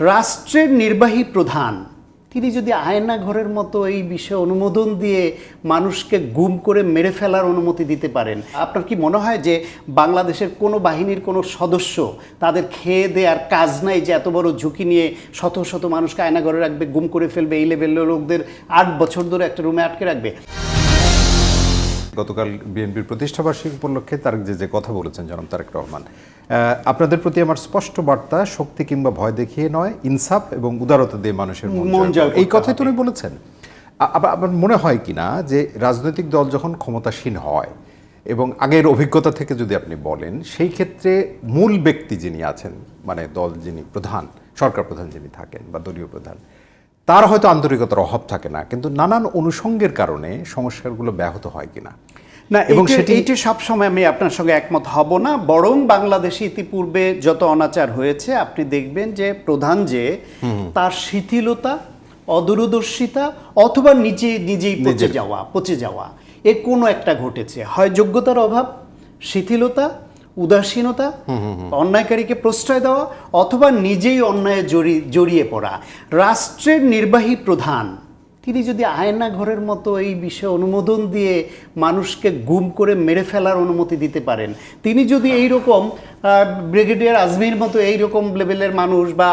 রাষ্ট্রের নির্বাহী প্রধান, তিনি যদি আয়না ঘরের মতো এই বিষয়ে অনুমোদন দিয়ে মানুষকে গুম করে মেরে ফেলার অনুমতি দিতে পারেন, আপনার কি মনে হয় যে বাংলাদেশের কোনো বাহিনীর কোনো সদস্য তাদের খেয়ে দেওয়ার কাজ নাই যে এত বড় ঝুঁকি নিয়ে শত শত মানুষকে আয়না ঘরে রাখবে, গুম করে ফেলবে, এই লেভেলের লোকদের আট বছর ধরে একটা রুমে আটকে রাখবে? গতকাল বিএনপির প্রতিষ্ঠাবার্ষিকী উপলক্ষে তার যে যে কথা বলেছেন জনাব তারেক রহমান আপনাদের প্রতি আমার স্পষ্ট বার্তা শক্তি কিংবা ভয় দেখিয়ে নয় ইনসাফ এবং উদারতা দিয়ে মানুষের মন। এই কথাই হবে। তো উনি বলেছেন আবার আমার মনে হয় কিনা যে রাজনৈতিক দল যখন ক্ষমতাসীন হয় এবং আগের অভিজ্ঞতা থেকে যদি আপনি বলেন সেই ক্ষেত্রে মূল ব্যক্তি যিনি আছেন মানে দল যিনি প্রধান সরকার প্রধান যিনি থাকেন বা দলীয় প্রধান তার হয়তো আন্তরিকতার অভাব থাকে না কিন্তু নানান অনুষঙ্গের কারণে সংস্কারগুলো ব্যাহত হয় কিনা না এবং সেটি- সেটি সবসময় আমি আপনার সঙ্গে একমত হব না বরং বাংলাদেশে ইতিপূর্বে যত অনাচার হয়েছে আপনি দেখবেন যে প্রধান যে তার শিথিলতা অদূরদর্শিতা অথবা নিজে নিজেই পচে যাওয়া পচে যাওয়া এ কোনো একটা ঘটেছে। হয় যোগ্যতার অভাব শিথিলতা উদাসীনতা অন্যায়কারীকে প্রশ্রয় দেওয়া অথবা নিজেই অন্যায়ে জড়ি জড়িয়ে পড়া। রাষ্ট্রের নির্বাহী প্রধান তিনি যদি আয়না ঘরের মতো এই বিষয়ে অনুমোদন দিয়ে মানুষকে গুম করে মেরে ফেলার অনুমতি দিতে পারেন, তিনি যদি এই রকম ব্রিগেডিয়ার আজমির মতো এই রকম লেভেলের মানুষ বা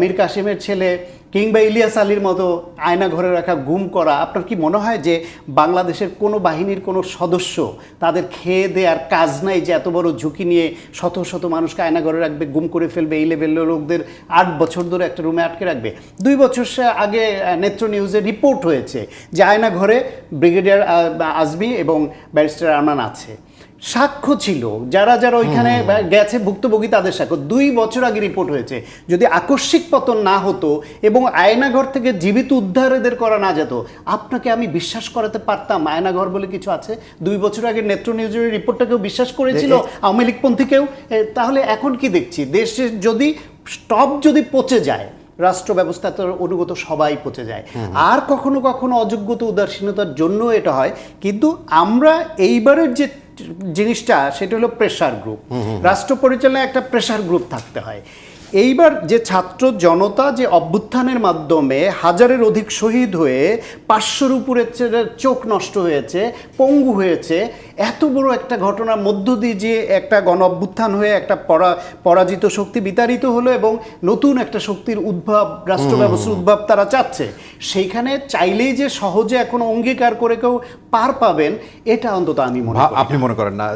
মীর কাসিমের ছেলে কিংবা ইলিয়াস আলীর মতো আয়না ঘরে রাখা, গুম করা, আপনার কি মনে হয় যে বাংলাদেশের কোনো বাহিনীর কোনো সদস্য তাদের খেয়ে দেওয়ার কাজ নাই যে এত বড় ঝুঁকি নিয়ে শত শত মানুষকে আয়না ঘরে রাখবে, গুম করে ফেলবে, এই লেভেলের লোকদের আট বছর ধরে একটা রুমে আটকে রাখবে? দুই বছর আগে নেত্র নিউজে রিপোর্ট হয়েছে যে আয়না ঘরে ব্রিগেডিয়ার আজমি এবং ব্যারিস্টার আরমান আছে। সাক্ষ্য ছিল। যারা যারা ওইখানে গেছে ভুক্তভোগী তাদের সাক্ষ্য। দুই বছর আগে রিপোর্ট হয়েছে যদি আকস্মিক পতন না হতো এবং আয়নাঘর থেকে জীবিত উদ্ধার এদের করা না যেত আপনাকে আমি বিশ্বাস করাতে পারতাম? আয়নাঘর বলে কিছু আছে? দুই বছর আগে নেত্র নিউজের রিপোর্টটাকেও বিশ্বাস করেছিল আওয়ামী লীগপন্থী কেউ তাহলে এখন কি দেখছি? দেশে যদি স্টপ যদি পচে যায় রাষ্ট্র ব্যবস্থা তো অনুগত সবাই পচে যায়। আর কখনো কখনো অযোগ্যতা উদাসীনতার জন্য এটা হয়। কিন্তু আমরা এইবারের যে জিনিসটা সেটা হলো প্রেশার গ্রুপ রাষ্ট্র পরিচালনায় একটা প্রেশার গ্রুপ থাকতে হয়। এইবার যে ছাত্র জনতা যে অভ্যুত্থানের মাধ্যমে হাজারের অধিক শহীদ হয়ে পাঁচশোর উপরে চোখ নষ্ট হয়েছে পঙ্গু হয়েছে এত বড় একটা ঘটনার মধ্য দিয়ে যে একটা গণ অভ্যুত্থান হয়ে একটা পরা পরাজিত শক্তি বিতাড়িত হলো এবং নতুন একটা শক্তির উদ্ভব রাষ্ট্র ব্যবস্থার উদ্ভব তারা চাচ্ছে সেইখানে চাইলেই যে সহজে এখন অঙ্গীকার করে কেউ পার পাবেন এটা অন্তত আমি মনে। আপনি মনে করেন না